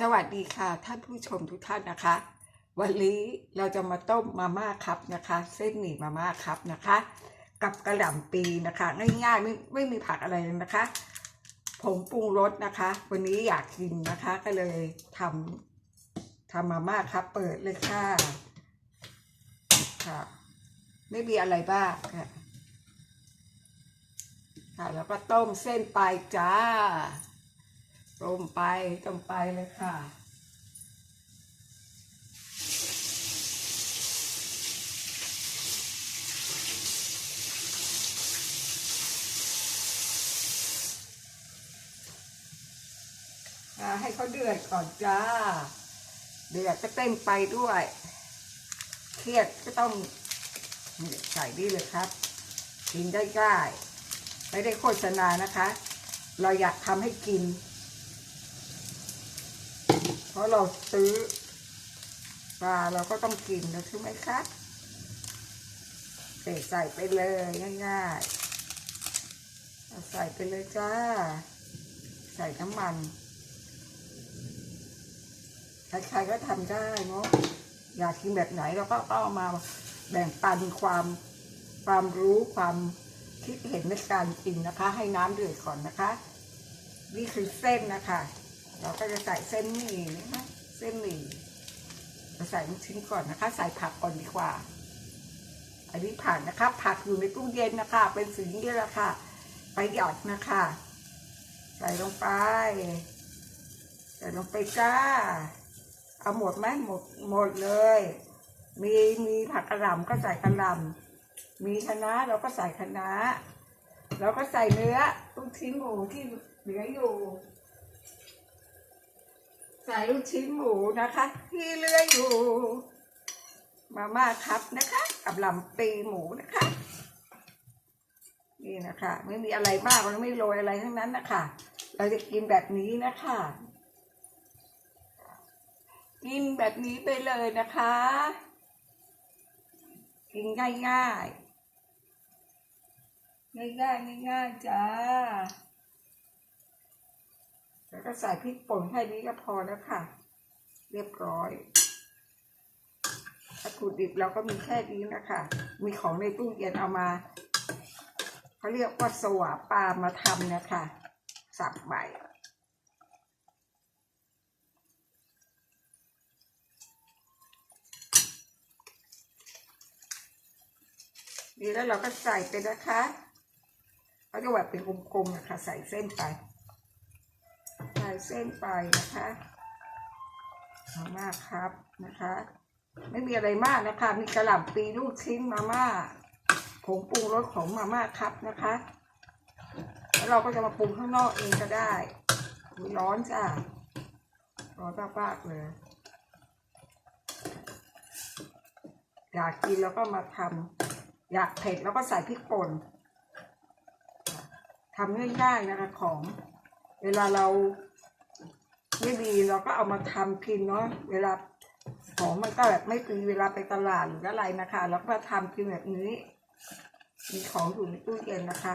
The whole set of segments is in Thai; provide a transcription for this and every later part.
สวัสดีค่ะท่านผู้ชมทุกท่านนะคะ วันนี้เราจะมาต้มมาม่าครับนะคะ เส้นหมี่มาม่าครับนะคะ กับกระหล่ำปีนะคะง่ายๆไม่ไม่มีผักอะไรเลยนะคะผงปรุงรสนะคะ วันนี้อยากกินนะคะก็เลยทำทำมาม่าครับเปิดเลยค่ะค่ะ ไม่มีอะไรบ้างค่ะค่ะแล้วก็ต้มเส้นไปจ้า ต้มไปต้มไปเลยค่ะให้เขาเดือดก่อนจ้า เดือดก็เต้นไปด้วย เครียดก็ต้องใส่นี่เลยครับ กินได้ง่ายไม่ได้โฆษณานะคะ เราอยากทำให้กิน เพราะเราซื้อปลาเราก็ต้องกินนะใช่ไหมคะเตะใส่ไปเลยง่ายๆใส่ไปเลยจ้า ใส่น้ำมันใครๆก็ทำได้เนาะอยากกินแบบไหนเราก็เอามาแบ่งปันความความรู้ความคิดเห็นในการกินนะคะ ให้น้ำเดือดก่อนนะคะ นี่คือเส้นนะคะ เราก็จะใส่เส้นหมี่นะคะเส้นหมี่เราใส่ลูกชิ้นก่อนนะคะ ใส่ผักก่อนดีกว่า อันนี้ผักนะคะ ผักอยู่ในตู้เย็นนะคะ เป็นสีนี้แหละค่ะ ไปหยัดนะคะ ใส่ลงไป ใส่ลงไปจ้า เอาหมดไหมหมดหมดเลย มีมีผักกระหล่ำก็ใส่กระหล่ำมีคะน้าเราก็ใส่คะน้าเราก็ใส่เนื้อลูกชิ้นหมูที่เหลืออยู่ ใส่ลูกชิ้นหมูนะคะ ที่เลือยอยู่ มาม่าครับนะคะ กับลำปีหมูนะคะ นี่นะคะ ไม่มีอะไรมากเราไม่โรยอะไรทั้งนั้นนะคะ เราจะกินแบบนี้นะคะ กินแบบนี้ไปเลยนะคะ กินง่ายง่ายง่ายง่ายๆง่ายๆจ้า แล้วก็ใส่พริกป่นแค่นี้ก็พอแล้วค่ะ เรียบร้อยวัตถุดิบเราก็มีแค่นี้นะคะ มีของในตู้เย็นเอามาเขาเรียกว่าสวาปลามาทำนะคะ สับใบนี่แล้วเราก็ใส่ไปนะคะเขาจะแบบเป็นกลมๆนะคะ ใส่เส้นไป เส้นไปนะคะมาม่าครับนะคะ ไม่มีอะไรมากนะคะ มีกระหล่ำปีลูกชิ้นมาม่าผงปรุงรสของมาม่าครับนะคะ แล้วเราก็จะมาปรุงข้างนอกเองก็ได้ร้อนจ้าร้อนมากๆเลยอยากกินแล้วก็มาทำอยากเผ็ดแล้วก็ใส่พริกป่นทำง่ายๆนะคะของ เวลาเรา ไม่ดีเราก็เอามาทำกินเนาะเวลาของมันก็แบบไม่ดีเวลาไปตลาดหรืออะไรนะคะเราก็มาทำกินแบบนี้ มีของอยู่ในตู้เย็นนะคะ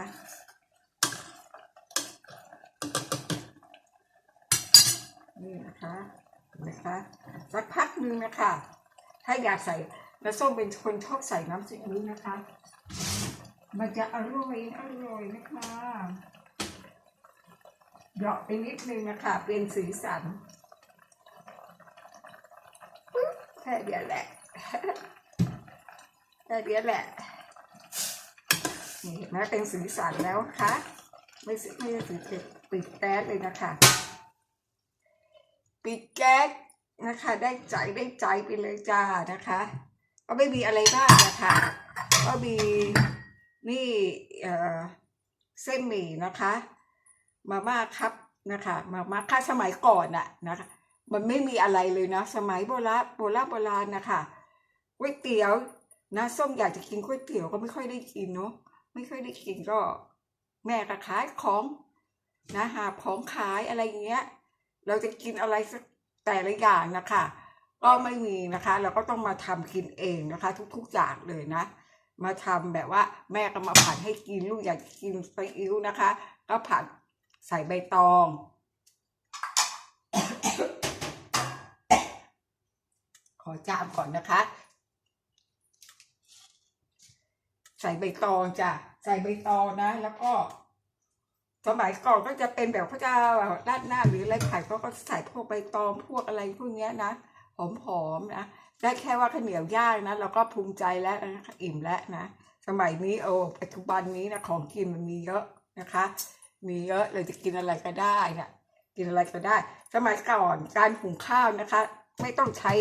นี่นะคะนไหมคะสักพักหนึ่งนะคะ ถ้าอยากใส่แล้วส้มเป็นคนชอบใส่น้ำซีอิ๊วนะคะ มันจะอร่อยอร่อยนะคะ เหยาะไปนิดนึงนะคะเป็นสีสันปึ๊บแค่เดียวแหละแค่เดียวแหละนี่เห็นไหมเป็นสีสันแล้วคะไม่สิไม่ใช่สีเผ็ดปิดแก๊สเลยนะคะ ปิดแก๊สนะคะ ได้ใจได้ใจไปเลยจ้านะคะก็ไม่มีอะไรมากนะคะก็มีนี่เอ่อเส้นหมี่นะคะ มาม่าครับนะคะมาม่าค่าสมัยก่อนอะนะคะ มันไม่มีอะไรเลยนะ สมัยโบราณโบราณโบราณนะคะก๋วยเตี๋ยวนะส้มอยากจะกินก๋วยเตี๋ยวก็ไม่ค่อยได้กินเนาะไม่ค่อยได้กินก็ แม่ก็ขายของนะหาของขายอะไรอย่างเงี้ย เราจะกินอะไรสักแต่ละอย่างนะคะก็ไม่มีนะคะ เราก็ต้องมาทำกินเองนะคะ ทุกๆอย่างเลยนะ มาทำแบบว่าแม่ก็มาผัดให้กินลูกอยากกินซีอิ๊วนะคะ ก็ผัด ใส่ใบตอง ขอจามก่อนนะคะ ใส่ใบตองจ้ะ ใส่ใบตองนะ แล้วก็สมัยก่อนก็จะเป็นแบบพระเจ้าด้านหน้าหรืออะไรไข่เขาก็ใส่พวกใบตองพวกอะไรพวกเนี้ยนะหอมๆนะได้แค่ว่าข้าวเหนียวย่างนะเราก็ภูมิใจแล้วนะอิ่มแล้วนะ สมัยนี้โอ้ปัจจุบันนี้นะของกินมันมีเยอะนะคะ มีเยอะเลยจะกินอะไรก็ได้นะกินอะไรก็ได้ สมัยก่อนการหุงข้าวนะคะ ไม่ต้องใช้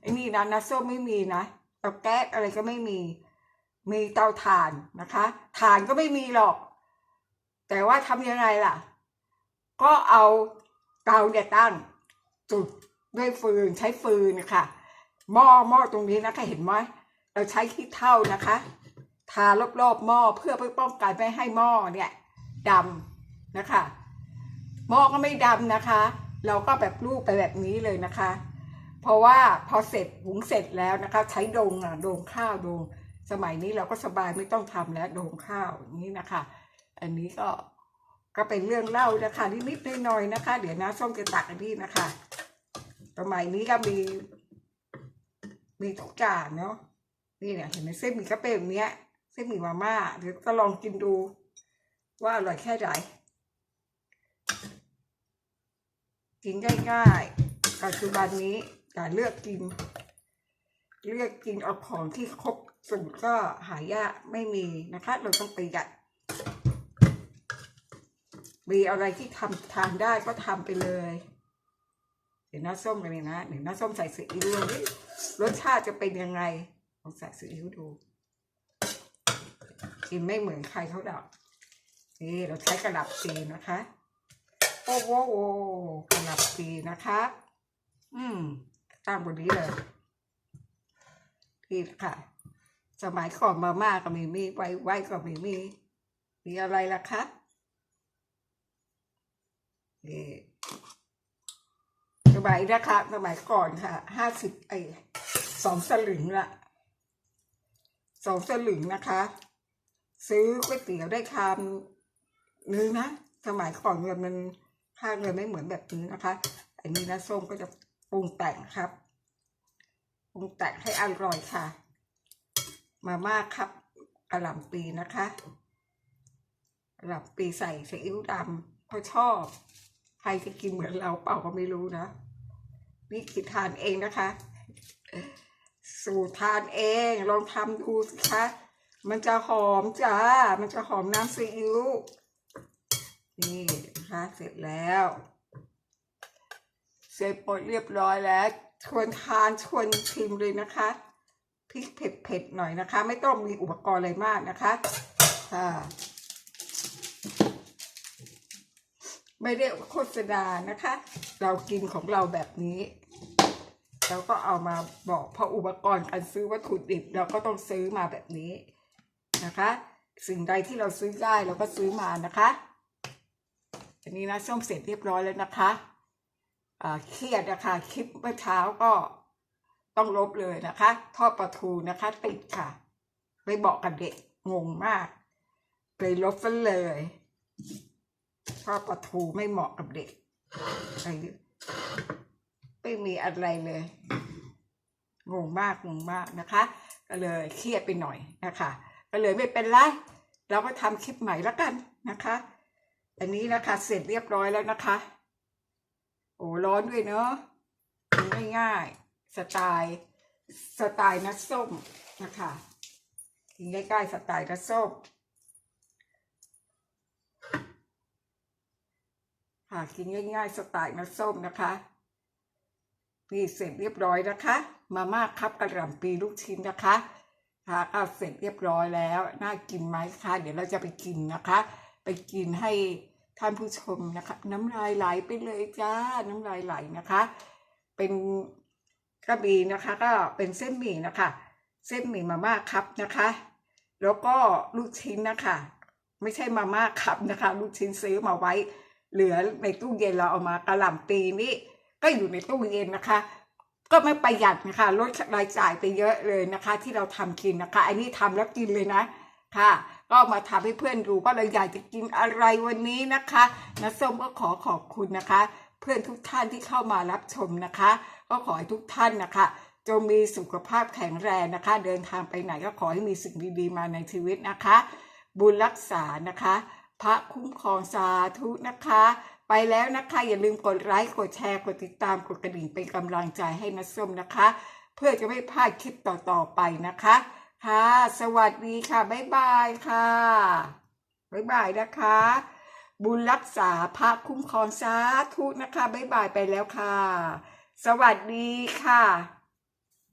ไอ้นี่นะน้ำส้มไม่มีนะเตาแก๊สอะไรก็ไม่มี มีเตาถ่านนะคะถ่านก็ไม่มีหรอก แต่ว่าทำยังไงล่ะ ก็เอาเตาเนี่ยตั้ง จุดด้วยฟืนใช้ฟืนนะคะหม้อหม้อตรงนี้นะคะเห็นไหมเราใช้ขี้เถ้านะคะ ทารอบๆหม้อเพื่อเพื่อป้องกันไม่ให้หม้อเนี่ยดำ นะคะหม้อก็ไม่ดำนะคะ เราก็แบบลูบไปแบบนี้เลยนะคะ เพราะว่าพอเสร็จหุงเสร็จแล้วนะคะ ใช้โดงอะโดงข้าวโดง สมัยนี้เราก็สบายไม่ต้องทำแล้วโดงข้าวอย่างนี้นะคะ อันนี้ก็ก็เป็นเรื่องเล่านะคะนิดๆหน่อยๆนะคะ เดี๋ยวนะส้มจะตักอันนี้นะคะสมัยนี้ก็มี มีทุกจานเนาะนี่เนี่ยเห็นไหมเส้นหมี่ก็เป็นแบบเนี้ยเส้นหมี่มาม่าเดี๋ยวจะลองกินดู ว่าอร่อยแค่ไหน กินง่ายๆปัจจุบันนี้อย่เลือกกิน เลือกกินเอาของที่ครบสูตรก็หายากไม่มีนะคะ เราต้องประหยัดมีอะไรที่ทำทานได้ก็ทำไปเลย เดี๋ยวน้าส้มกันเลยนะเดี๋ยวน้าส้มใส่ซีอิ๊วเลยนี่รสชาติจะเป็นยังไงลองใส่ซีอิ๊วดูกินไม่เหมือนใครเขาดอกนี่เราใช้กระดับปีนะคะ อ้โหโอ้กระดับปีนะคะ อืมตั้งบนนี้เลยนี่ค่ะ สมัยก่อนมาม่าก็ไมีมีไว้ไว้ก็ไมีมี มีอะไรล่ะคะนี่สมัยนะคะสมัยก่อนค่ะห้าสิบไอสองสลึงละสองสลึงนะคะ ซื้อก๋วยเตี๋ยวได้คำนึงนะสมัยก่อนเงินมัน ค่าเงินไม่เหมือนแบบนี้นะคะ อันนี้นะส้มก็จะปรุงแต่งครับปรุงแต่งให้อร่อยค่ะ มาม่าครับกระหล่ำปีนะคะกระหล่ำปีใส่ซีอิ๊วดำเพราชอบ ใครจะกินเหมือนเราเปล่าก็ไม่รู้นะนี่คิดทานเองนะคะ สูตรทานเองลองทำดูสิคะมันจะหอมจ้า มันจะหอมน้ำซีอิ๊ว นี่นะคะเสร็จแล้ว เสร็จหมดเรียบร้อยแล้วชวนทานชวนชิมเลยนะคะพริกเผ็ดๆหน่อยนะคะ ไม่ต้องมีอุปกรณ์อะไรมากนะคะค่ะไม่ได้โฆษณานะคะ เรากินของเราแบบนี้เราก็เอามาบอกเพราะอุปกรณ์การซื้อวัตถุดิบเราก็ต้องซื้อมาแบบนี้นะคะ สิ่งใดที่เราซื้อได้เราก็ซื้อมานะคะ อันนี้นะส้มเสร็จเรียบร้อยแล้วนะคะเครียดนะคะคลิปเมื่อเช้าก็ต้องลบเลยนะคะทอดปลาทูนะคะ ติดค่ะ ไปบอกกับเด็กงงมากเลยลบซะเลยทอดปลาทูไม่เหมาะกับเด็กไรไม่มีอะไรเลยงงมากงงมากนะคะ ก็เลยเครียดไปหน่อยนะคะ ก็เลยไม่เป็นไรเราก็ทำคลิปใหม่แล้วกันนะคะ อันนี้นะคะเสร็จเรียบร้อยแล้วนะคะ โอ้ร้อนด้วยเนาะง่ายๆสไตล์สไตล์นัดส้มนะคะกินใกล้ๆสไตล์นัดส้มค่ะกินง่ายๆสไตล์นัดส้มนะคะนี่เสร็จเรียบร้อยนะคะ มาม่าครับกระหล่ำปีลูกชิ้นนะคะค่ะก็เสร็จเรียบร้อยแล้ว น่ากินไหมคะ เดี๋ยวเราจะไปกินนะคะ ไปกินให้ ท่านผู้ชมนะคะ น้ำลายไหลไปเลยจ้า น้ำลายไหลนะคะ เป็นกระบี่นะคะ ก็เป็นเส้นหมี่นะคะ เส้นหมี่มาม่าครับนะคะ แล้วก็ลูกชิ้นนะคะ ไม่ใช่มาม่าครับนะคะ ลูกชิ้นซื้อมาไว้ เหลือในตู้เย็นเราเอามากระหล่ำปีนี่ก็อยู่ในตู้เย็นนะคะ ก็ไม่ประหยัดนะคะลดรายจ่ายไปเยอะเลยนะคะ ที่เราทำกินนะคะ อันนี้ทำแล้วกินเลยนะค่ะ ก็มาทำให้เพื่อนดูว่าเราอยากจะกินอะไรวันนี้นะคะนะส้มก็ขอขอบคุณนะคะ เพื่อนทุกท่านที่เข้ามารับชมนะคะ ก็ขอให้ทุกท่านนะคะจจงมีสุขภาพแข็งแรงนะคะ เดินทางไปไหนก็ขอให้มีสิ่งดีๆมาในชีวิตนะคะ บุญรักษานะคะ พระคุ้มครองสาธุนะคะ ไปแล้วนะคะ อย่าลืมกดไลค์กดแชร์กดติดตามกดกระดิ่งเป็นกำลังใจให้นะส้มนะคะ เพื่อจะไม่พลาดคลิปต่อๆไปนะคะ ค่ะ สวัสดีค่ะ บ๊ายบายค่ะ บ๊ายบายนะคะ บุญรักษาพระคุ้มครองสาธุนะคะ บ๊ายบายไปแล้วค่ะ สวัสดีค่ะ